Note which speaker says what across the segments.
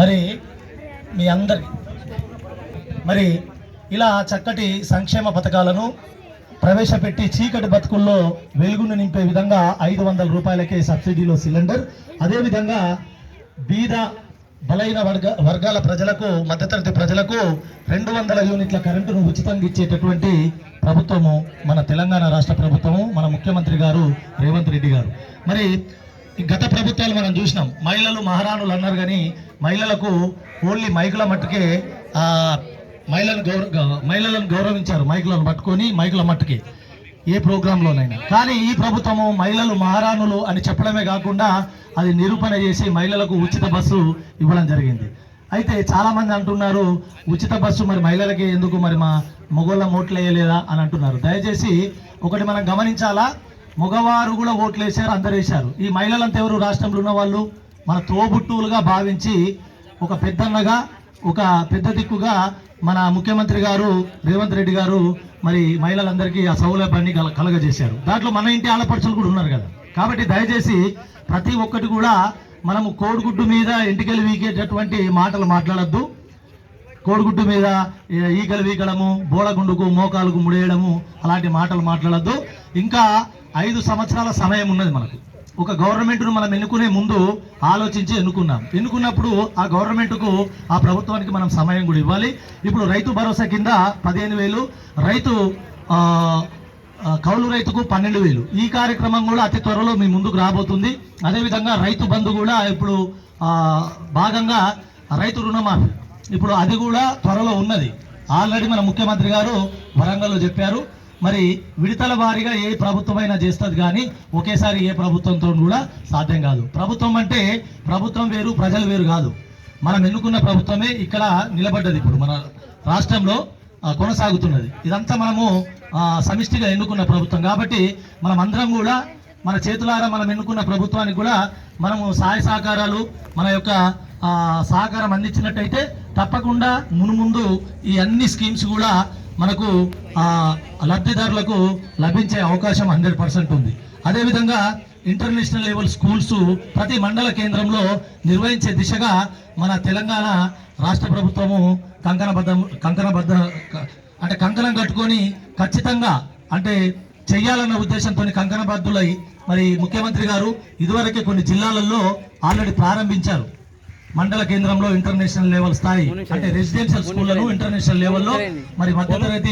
Speaker 1: మరి మీ అందరి మరి ఇలా చక్కటి సంక్షేమ పథకాలను ప్రవేశపెట్టి చీకటి బతుకుల్లో వెలుగును నింపే విధంగా ఐదు వందల రూపాయలకే సబ్సిడీలో సిలిండర్. అదేవిధంగా బీద బలైన వర్గ వర్గాల ప్రజలకు మధ్యతరగతి ప్రజలకు రెండు వందల యూనిట్ల కరెంటును ఉచితంగా ఇచ్చేటటువంటి ప్రభుత్వము మన తెలంగాణ రాష్ట్ర ప్రభుత్వము మన ముఖ్యమంత్రి గారు రేవంత్ రెడ్డి గారు. మరి గత ప్రభుత్వాలు మనం చూసినాం. మహిళలు మహారాణులు అన్నారు కానీ మహిళలకు ఓన్లీ మైకుల మట్టుకే మహిళలను గౌరవ మహిళలను గౌరవించారు మైకులను పట్టుకొని మైకుల మట్టుకి ఏ ప్రోగ్రాంలోనైనా. కానీ ఈ ప్రభుత్వము మహిళలు మహారాణులు అని చెప్పడమే కాకుండా అది నిరూపణ చేసి మహిళలకు ఉచిత బస్సు ఇవ్వడం జరిగింది. అయితే చాలామంది అంటున్నారు ఉచిత బస్సు మరి మహిళలకి ఎందుకు? మరి మా మొగోళ్ళ మోట్లు వేయలేదా అని అంటున్నారు. దయచేసి ఒకటి మనం గమనించాలా? మగవారు కూడా ఓట్లు వేశారు అందరు వేశారు ఈ మహిళలంతా ఎవరు? రాష్ట్రంలో ఉన్న వాళ్ళు. మన తోబుట్టువులుగా భావించి ఒక పెద్దన్నగా ఒక పెద్ద దిక్కుగా మన ముఖ్యమంత్రి గారు రేవంత్ రెడ్డి గారు మరి మహిళలందరికీ ఆ సౌలభ్యాన్ని కల కలగజేశారు. దాంట్లో మన ఇంటి ఆడపడుచులు కూడా ఉన్నారు కదా. కాబట్టి దయచేసి ప్రతి ఒక్కటి కూడా మనము కోడిగుడ్డు మీద ఇంటికెళ్ళి వీకేటటువంటి మాటలు మాట్లాడద్దు. కోడిగుడ్డు మీద ఈకలు ఈగలు వీకడము బోడగుండుకు మోకాలకు ముడేయడము అలాంటి మాటలు మాట్లాడద్దు. ఇంకా ఐదు సంవత్సరాల సమయం ఉన్నది మనకు. ఒక గవర్నమెంట్ను మనం ఎన్నుకునే ముందు ఆలోచించి ఎన్నుకున్నాం. ఎన్నుకున్నప్పుడు ఆ గవర్నమెంట్కు ఆ ప్రభుత్వానికి మనం సమయం కూడా ఇవ్వాలి. ఇప్పుడు రైతు భరోసా కింద పదిహేను వేలు రైతు కౌలు రైతుకు పన్నెండు వేలు. ఈ కార్యక్రమం కూడా అతి త్వరలో మీ ముందుకు రాబోతుంది. అదేవిధంగా రైతు బంధు కూడా ఇప్పుడు భాగంగా రైతు రుణమాఫీ. ఇప్పుడు అది కూడా త్వరలో ఉన్నది. ఆల్రెడీ మన ముఖ్యమంత్రి గారు వరంగల్లో చెప్పారు. మరి విడతల వారీగా ఏ ప్రభుత్వమైనా చేస్తుంది కానీ ఒకేసారి ఏ ప్రభుత్వంతో కూడా సాధ్యం కాదు. ప్రభుత్వం అంటే ప్రభుత్వం వేరు ప్రజలు వేరు కాదు. మనం ఎన్నుకున్న ప్రభుత్వమే ఇక్కడ నిలబడ్డది ఇప్పుడు మన రాష్ట్రంలో కొనసాగుతున్నది. ఇదంతా మనము సమిష్టిగా ఎన్నుకున్న ప్రభుత్వం కాబట్టి మనం అందరం కూడా మన చేతులారా మనం ఎన్నుకున్న ప్రభుత్వానికి కూడా మనము సహాయ సహకారాలు మన యొక్క సహకారం అందించినట్టయితే తప్పకుండా మునుముందు ఈ అన్ని స్కీమ్స్ కూడా మనకు ఆ, లబ్ధిదారులకు లభించే అవకాశం హండ్రెడ్ పర్సెంట్ ఉంది. అదేవిధంగా ఇంటర్నేషనల్ లెవెల్ స్కూల్స్ ప్రతి మండల కేంద్రంలో నిర్వహించే దిశగా మన తెలంగాణ రాష్ట్ర ప్రభుత్వము కంకణబద్ధం కంకణబద్ధ అంటే కంకణం కట్టుకొని ఖచ్చితంగా అంటే చెయ్యాలన్న ఉద్దేశంతో కంకణబద్ధులై మరి ముఖ్యమంత్రి గారు ఇదివరకే కొన్ని జిల్లాలలో ఆల్రెడీ ప్రారంభించారు. మండల కేంద్రంలో ఇంటర్నేషనల్ లెవెల్ స్థాయి అంటే రెసిడెన్షియల్ స్కూళ్ళను ఇంటర్నేషనల్ లెవెల్లో మరి మధ్యతరగతి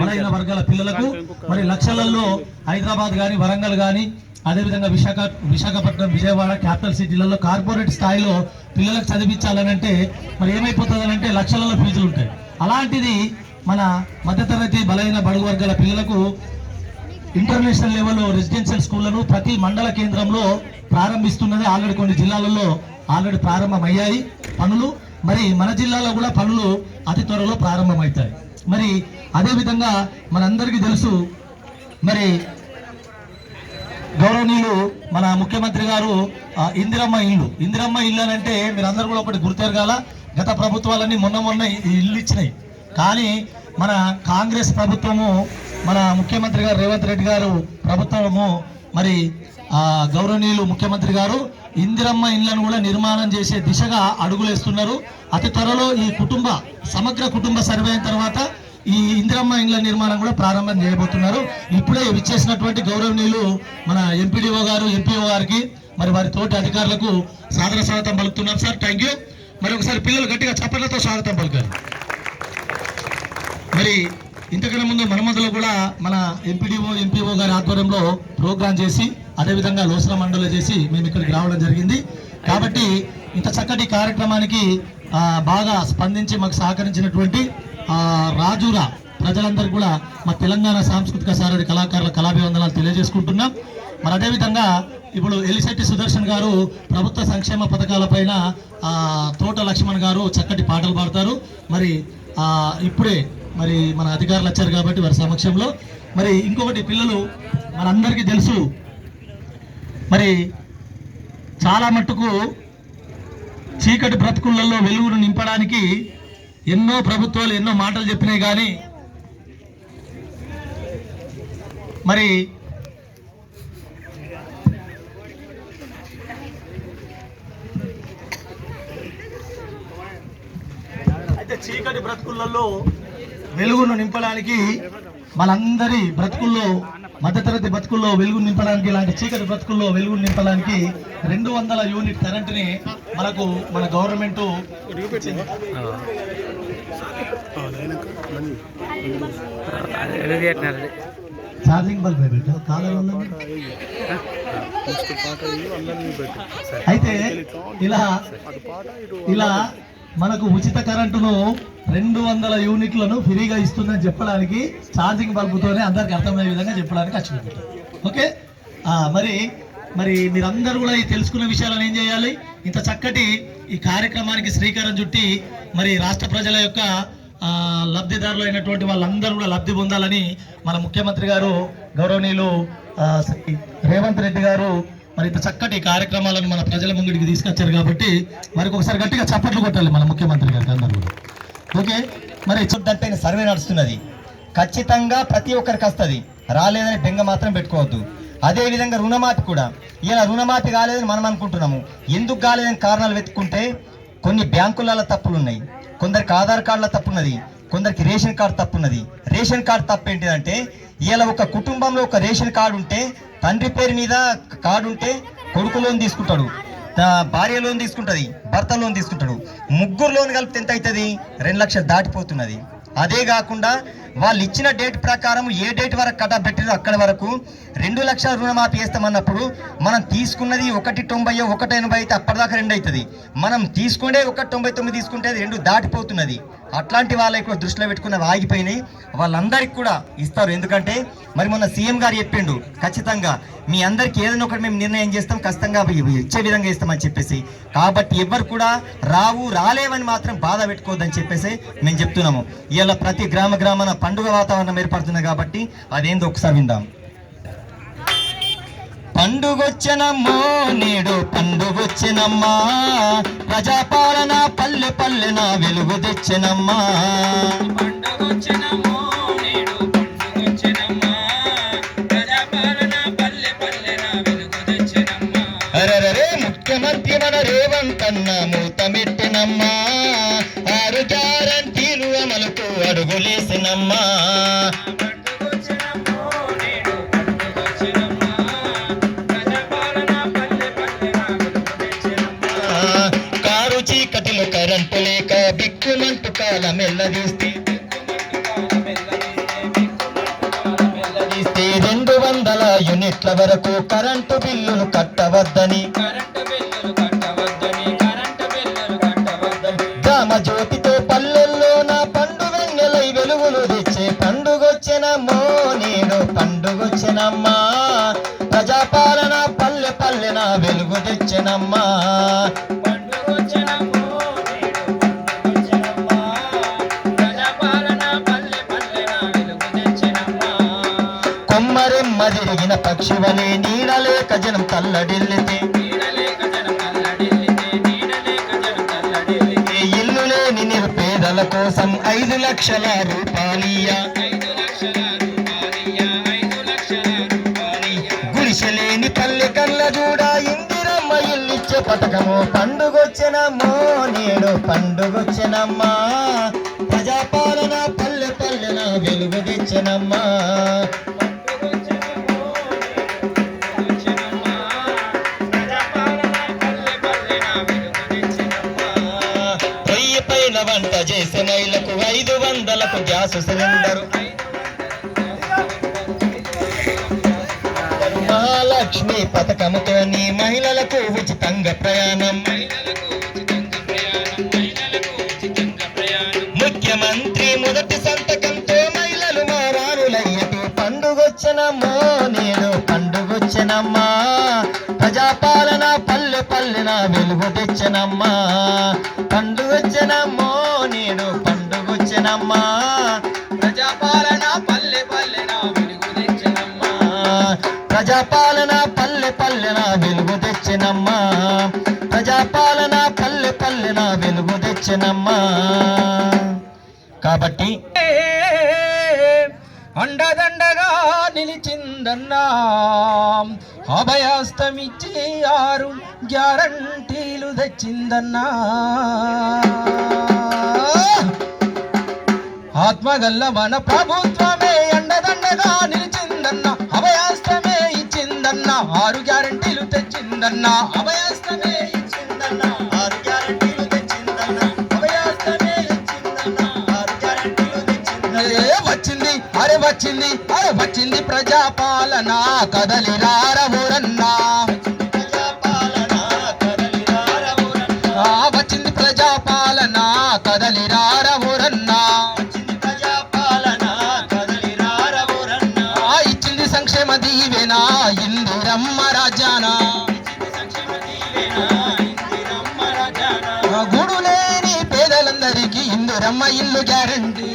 Speaker 1: బలహీన వర్గాల పిల్లలకు మరి లక్షలలో హైదరాబాద్ కానీ వరంగల్ కానీ అదేవిధంగా విశాఖ విశాఖపట్నం విజయవాడ క్యాపిటల్ సిటీలలో కార్పొరేట్ స్థాయిలో పిల్లలకు చదివించాలని అంటే మరి ఏమైపోతుంది అంటే లక్షలలో ఫీజులు ఉంటాయి. అలాంటిది మన మధ్యతరగతి బలహీన బడుగు వర్గాల పిల్లలకు ఇంటర్నేషనల్ లెవెల్లో రెసిడెన్షియల్ స్కూళ్ళను ప్రతి మండల కేంద్రంలో ప్రారంభిస్తున్నది ఆల్రెడీ కొన్ని జిల్లాలలో ఆల్రెడీ ప్రారంభమయ్యాయి పనులు. మరి మన జిల్లాలో కూడా పనులు అతి త్వరలో ప్రారంభమవుతాయి. మరి అదేవిధంగా మనందరికీ తెలుసు మరి గౌరవనీయులు మన ముఖ్యమంత్రి గారు ఇందిరమ్మ ఇల్లు. ఇందిరమ్మ ఇల్లు అని అంటే మీరందరూ కూడా ఒకటి గుర్తెరగాల గత ప్రభుత్వాలన్నీ మొన్న మొన్న ఇల్లు ఇచ్చినాయి. కానీ మన కాంగ్రెస్ ప్రభుత్వము మన ముఖ్యమంత్రి గారు రేవంత్ రెడ్డి గారు ప్రభుత్వము మరి ఆ, గౌరవనీయులు ముఖ్యమంత్రి గారు ఇందిరమ్మ ఇండ్లను కూడా నిర్మాణం చేసే దిశగా అడుగులేస్తున్నారు. అతి త్వరలో ఈ కుటుంబ సమగ్ర కుటుంబ సర్వే అయిన తర్వాత ఈ ఇందిరమ్మ ఇండ్ల నిర్మాణం కూడా ప్రారంభం చేయబోతున్నారు. ఇప్పుడే విచ్చేసినటువంటి గౌరవనీయులు మన ఎంపీడీఓ గారు ఎంపీఓ గారికి మరి వారి తోటి అధికారులకు సాదర స్వాగతం పలుకుతున్నాం సార్. Thank you. మరి ఒకసారి పిల్లలు గట్టిగా చప్పట్లతో స్వాగతం పలుకారు. మరి ఇంతకన్నా ముందు మనమందులో కూడా మన ఎంపీడీఓ ఎంపీఓ గారి ఆధ్వర్యంలో ప్రోగ్రాం చేసి అదేవిధంగా లోసల మండలి చేసి మేము ఇక్కడికి రావడం జరిగింది. కాబట్టి ఇంత చక్కటి కార్యక్రమానికి బాగా స్పందించి మాకు సహకరించినటువంటి ఆ, రాజురా కూడా మా తెలంగాణ సాంస్కృతిక సారథి కళాకారుల కళాభివందనాలు తెలియజేసుకుంటున్నాం. మరి అదేవిధంగా ఇప్పుడు ఎలిశెట్టి సుదర్శన్ గారు ప్రభుత్వ సంక్షేమ పథకాలపైన పైన తోట లక్ష్మణ్ గారు చక్కటి పాటలు పాడతారు. మరి ఇప్పుడే మరి మన అధికారులు వచ్చారు కాబట్టి వారి సమక్షంలో. మరి ఇంకొకటి పిల్లలు మనందరికీ తెలుసు. మరి చాలా మట్టుకు చీకటి బ్రతుకులలో వెలుగును నింపడానికి ఎన్నో ప్రభుత్వాలు ఎన్నో మాటలు చెప్పినాయి కానీ మరి చీకటి బ్రతుకులలో వెలుగును నింపడానికి మనందరి బ్రతుకుల్లో మధ్యతరగతి బ్రతుకుల్లో వెలుగు నింపడానికి ఇలాంటి చీకటి బ్రతుకుల్లో వెలుగు నింపడానికి రెండు వందల యూనిట్ కరెంటుని మనకు మన గవర్నమెంట్ ఛార్జింగ్ బల్బ్ అయితే ఇలా ఇలా మనకు ఉచిత కరెంటును రెండు వందల యూనిట్లను ఫ్రీగా ఇస్తుందని చెప్పడానికి ఛార్జింగ్ బల్బుతోనే అందరికి అర్థమయ్యే విధంగా చెప్పడానికి వచ్చి ఓకే? మరి మరి మీరందరూ కూడా ఈ తెలుసుకున్న విషయాలను ఏం చేయాలి? ఇంత చక్కటి ఈ కార్యక్రమానికి శ్రీకారం చుట్టి మరి రాష్ట్ర ప్రజల యొక్క లబ్ధిదారులు అయినటువంటి వాళ్ళందరూ కూడా లబ్ధి పొందాలని మన ముఖ్యమంత్రి గారు గౌరవనీయులు శ్రీ రేవంత్ రెడ్డి గారు మరి ఇంత చక్కటి కార్యక్రమాలను మన ప్రజల ముంగిడికి తీసుకొచ్చారు కాబట్టి మరికి ఒకసారి గట్టిగా చప్పట్లు కొట్టాలి మన ముఖ్యమంత్రి గారికి అందరూ కూడా. ఓకే? మరి
Speaker 2: దానిపైన సర్వే నడుస్తున్నది. ఖచ్చితంగా ప్రతి ఒక్కరికి వస్తుంది. రాలేదని బెంగ మాత్రం పెట్టుకోవద్దు. అదేవిధంగా రుణమాఫీ కూడా. ఇలా రుణమాఫీ కాలేదని మనం అనుకుంటున్నాము. ఎందుకు కాలేదని కారణాలు వెతుక్కుంటే కొన్ని బ్యాంకులలో తప్పులు ఉన్నాయి కొందరికి ఆధార్ కార్డుల తప్పున్నది. కొందరికి రేషన్ కార్డు తప్పున్నది. రేషన్ కార్డు తప్పు ఏంటిదంటే ఇలా ఒక కుటుంబంలో ఒక రేషన్ కార్డు ఉంటే తండ్రి పేరు మీద కార్డు ఉంటే కొడుకు లోన్ తీసుకుంటాడు. భార్య లోన్ తీసుకుంటుంది భర్త లోన్ తీసుకుంటాడు. ముగ్గురు లోన్ కలిపితే ఎంత అవుతుంది రెండు లక్షలు దాటిపోతున్నది. అదే కాకుండా వాళ్ళు ఇచ్చిన డేట్ ప్రకారం ఏ డేట్ వరకు కటా పెట్టారో అక్కడి వరకు రెండు లక్షల రుణమాఫీ చేస్తామన్నప్పుడు మనం తీసుకున్నది ఒకటి తొంభై ఒకటి ఎనభై అయితే అప్పటిదాకా రెండు అవుతుంది మనం తీసుకుంటే ఒకటి తొంభై తొమ్మిది తీసుకుంటే రెండు దాటిపోతున్నది. అట్లాంటి వాళ్ళకి కూడా దృష్టిలో పెట్టుకున్నవి ఆగిపోయినాయి. వాళ్ళందరికీ కూడా ఇస్తారు. ఎందుకంటే మరి మొన్న సీఎం గారు చెప్పిండు ఖచ్చితంగా మీ అందరికి ఏదైనా ఒకటి మేము నిర్ణయం చేస్తాం ఖచ్చితంగా ఇచ్చే విధంగా ఇస్తామని చెప్పేసి. కాబట్టి ఎవరు కూడా రావు రాలేవని మాత్రం బాధ పెట్టుకోవద్దని చెప్పేసి మేము చెప్తున్నాము. ఇవాళ ప్రతి గ్రామ గ్రామాన పండుగ వాతావరణం ఏర్పడుతుంది కాబట్టి అదేందో ఒకసారి విందాం. పండుగొచ్చనమ్మో నేడు పండుగొచ్చినమ్మా. ప్రజాపాలన పల్లె పల్లెన వెలుగు తెచ్చినమ్మా. ముఖ్యమంత్రి మన రేవంత్ అన్న మూతమెట్టినమ్మా. ఆరు గ్యారంటీలు అమలుకు అడుగులేసినమ్మా. చీకటిలో లేక బిక్కుమంటూ కాలం ఎల్లదీస్తే. రెండు వందల యూనిట్ల వరకు కరెంటు బిల్లులు కట్టవద్దని. గ్రామ జ్యోతితో పల్లెల్లో నా పండు వెన్నెలై వెలుగులు తెచ్చే పండుగొచ్చినమ్మో నేను పండుగొచ్చినమ్మా. ప్రజాపాలన పల్లె పల్లెన వెలుగు తెచ్చినమ్మా. తిరిగిన పక్షివలే నీడలేక జనం తల్లడిల్లితే. ఇల్లు లేని నిరుపేదల కోసం ఐదు లక్షల రూపాయలియా గుడిసెలేని పల్లె కళ్ళ చూడ ఇందిరమ్మ ఇల్లిచ్చే పథకము. పండుగొచ్చినమ్మో నేడు పండుగొచ్చినమ్మా. ప్రజాపాలన పల్లె పల్లెన వెలుగు తెచ్చినమ్మా. వంట చేసే మహిళకు ఐదు వందలకు గ్యాస్ సిలిండరు. మహాలక్ష్మి పథకముతోని మహిళలకు ఉచితంగా ప్రయాణం. ముఖ్యమంత్రి మొదటి సంతకంతో మహిళలు మా వారులయ్యకు పండుగొచ్చినమ్మో నేను పండుగొచ్చనమ్మా. ప్రజాపాలన పల్లె పల్లెన వెలుగు తెచ్చినమ్మా. పండుగొచ్చనమ్మా. తెచ్చినమ్మా.
Speaker 3: ప్రజాపాలన పల్లె పల్లెన వెలుగు తెచ్చినమ్మా.
Speaker 2: ప్రజాపాలన పల్లె పల్లెన వెలుగు తెచ్చినమ్మా. ప్రజాపాలన పల్లె పల్లెన వెలుగు తెచ్చినమ్మా. కాబట్టి
Speaker 3: అండదండగా నిలిచిందన్నా. అభయాస్తమిచ్చి ఆరు గ్యారంటీలు తెచ్చిందన్నా.
Speaker 4: ఆత్మగల్ల మన ప్రభుత్వమే ఎండదండగా నిలిచిందన్న అభయాస్తమే ఇచ్చిందన్న ఆరు గ్యారంటీలు తెచ్చిందన్న
Speaker 2: అభయాస్తమే
Speaker 4: వచ్చింది? అరే వచ్చింది. అరే వచ్చింది ప్రజాపాలన? కదలి రారవురన్నా సంక్షేమ దీవెన ఇందిరమ్మ రాజానా. గుడు లేని పేదలందరికీ ఇందిరమ్మ ఇల్లు గ్యారంటీ.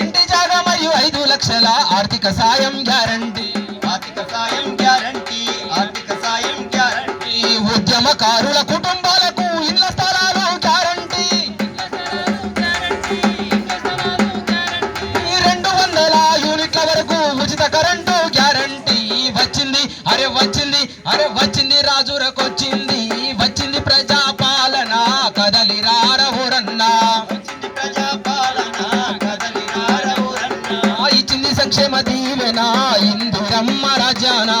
Speaker 4: ఇంటి జాగ మరియు ఐదు లక్షల ఆర్థిక సాయం గ్యారంటీ.
Speaker 2: ఆర్థిక సాయం గ్యారంటీ. ఆర్థిక సాయం గ్యారంటీ.
Speaker 4: ఉద్యమకారులకు জানা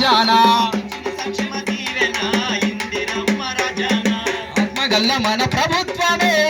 Speaker 4: రాజాన. మన ప్రభుత్వమే.